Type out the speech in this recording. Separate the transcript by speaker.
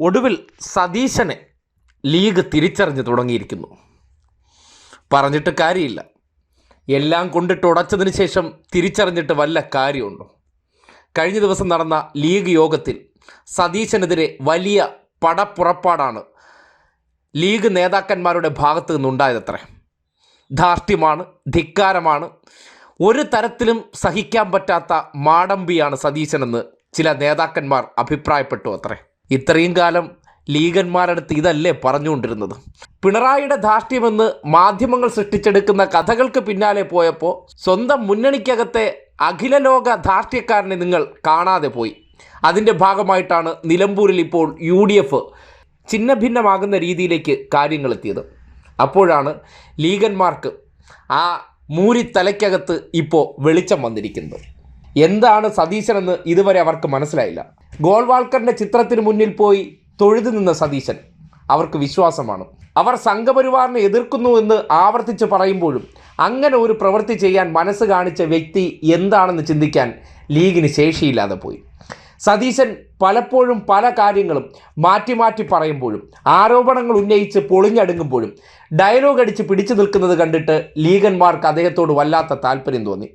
Speaker 1: ഒടുവിൽ സതീശനെ ലീഗ് തിരിച്ചറിഞ്ഞു തുടങ്ങിയിരിക്കുന്നു. പറഞ്ഞിട്ട് കാര്യമില്ല. എല്ലാം കൊണ്ടിട്ട് ഉടച്ചതിന് ശേഷം തിരിച്ചറിഞ്ഞിട്ട് വല്ല കാര്യമുണ്ടോ? കഴിഞ്ഞ ദിവസം നടന്ന ലീഗ് യോഗത്തിൽ സതീശനെതിരെ വലിയ പടപ്പുറപ്പാടാണ് ലീഗ് നേതാക്കന്മാരുടെ ഭാഗത്ത് നിന്നുണ്ടായതത്രേ. ധാർഷ്ട്യമാണ് ധിക്കാരമാണ് ഒരു തരത്തിലും സഹിക്കാൻ പറ്റാത്ത മാടമ്പിയാണ് സതീശനെന്ന് ചില നേതാക്കന്മാർ അഭിപ്രായപ്പെട്ടു അത്രേ. ഇത്രയും കാലം ലീഗന്മാരടുത്ത് ഇതല്ലേ പറഞ്ഞുകൊണ്ടിരുന്നത്? പിണറായിയുടെ ധാർഷ്ട്യമെന്ന് മാധ്യമങ്ങൾ സൃഷ്ടിച്ചെടുക്കുന്ന കഥകൾക്ക് പിന്നാലെ പോയപ്പോൾ സ്വന്തം മുന്നണിക്കകത്തെ അഖിലലോക ധാർഷ്ട്യക്കാരനെ നിങ്ങൾ കാണാതെ പോയി. അതിന്റെ ഭാഗമായിട്ടാണ് നിലമ്പൂരിൽ ഇപ്പോൾ യു ഡി എഫ് ഛിന്നഭിന്നമാകുന്ന രീതിയിലേക്ക് കാര്യങ്ങൾ എത്തിയത് അപ്പോഴാണ് ലീഗന്മാർക്ക് ആ മൂരി തലയ്ക്കകത്ത് ഇപ്പോൾ വെളിച്ചം വന്നിരിക്കുന്നത്. എന്താണ് സതീശനെന്ന് ഇതുവരെ അവർക്ക് മനസ്സിലായില്ല. ഗോൾവാൾക്കറിന്റെ ചിത്രത്തിന് മുന്നിൽ പോയി തൊഴുതു നിന്ന സതീശൻ. അവർക്ക് വിശ്വാസമാണ്. അവർ സംഘപരിവാറിനെ എതിർക്കുന്നു എന്ന് ആവർത്തിച്ച് പറയുമ്പോഴും അങ്ങനെ ഒരു പ്രവൃത്തി ചെയ്യാൻ മനസ്സ് കാണിച്ച വ്യക്തി എന്താണെന്ന് ചിന്തിക്കാൻ ലീഗിന് ശേഷിയില്ലാതെ പോയി. സതീശൻ പലപ്പോഴും പല കാര്യങ്ങളും മാറ്റി മാറ്റി പറയുമ്പോഴും ആരോപണങ്ങൾ ഉന്നയിച്ച് പൊളിഞ്ഞടുങ്ങുമ്പോഴും ഡയലോഗ് അടിച്ച് പിടിച്ചു നിൽക്കുന്നത് കണ്ടിട്ട് ലീഗന്മാർക്ക് അദ്ദേഹത്തോട് വല്ലാത്ത താല്പര്യം തോന്നി.